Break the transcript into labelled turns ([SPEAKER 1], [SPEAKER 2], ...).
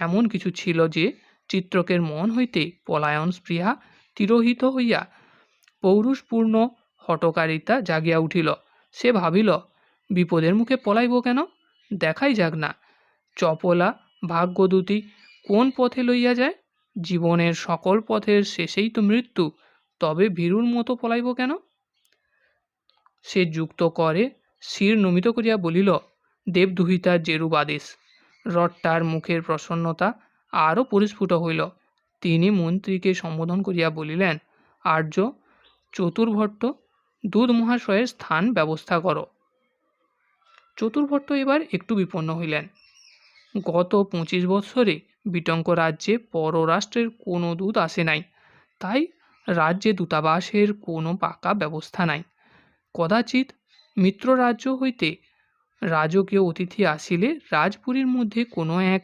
[SPEAKER 1] এমন কিছু ছিল যে চিত্রকের মন হইতে পলায়ন স্পৃহা তিরোহিত হইয়া পৌরুষপূর্ণ হটকারিতা জাগিয়া উঠিল। সে ভাবিল, বিপদের মুখে পলাইব কেন? দেখাই যাক না। চপলা, ভাগ্যদূতী কোন পথে লইয়া যায়? জীবনের সকল পথের শেষেই তো মৃত্যু। তবে ভীরুর মতো পলাইব কেন? সে যুক্ত করে শির নমিত করিয়া বলিল, দেবদুহিতার যেরূপ আদেশ। রট্টার মুখের প্রসন্নতা আরও পরিস্ফুট হইল। তিনি মন্ত্রীকে সম্বোধন করিয়া বলিলেন, আর্য, চতুর্ভট্ট দুধ মহাশয়ের স্থান ব্যবস্থা করো। চতুর্ভট্ট এবার একটু বিপন্ন হইলেন। গত পঁচিশ বৎসরে বিটঙ্ক রাজ্যে পররাষ্ট্রের কোনো দূত আসে নাই, তাই রাজ্যে দূতাবাসের কোনো পাকা ব্যবস্থা নাই। কদাচিৎ মিত্র রাজ্য হইতে রাজকীয় অতিথি আসিলে রাজপুরীর মধ্যে কোনো এক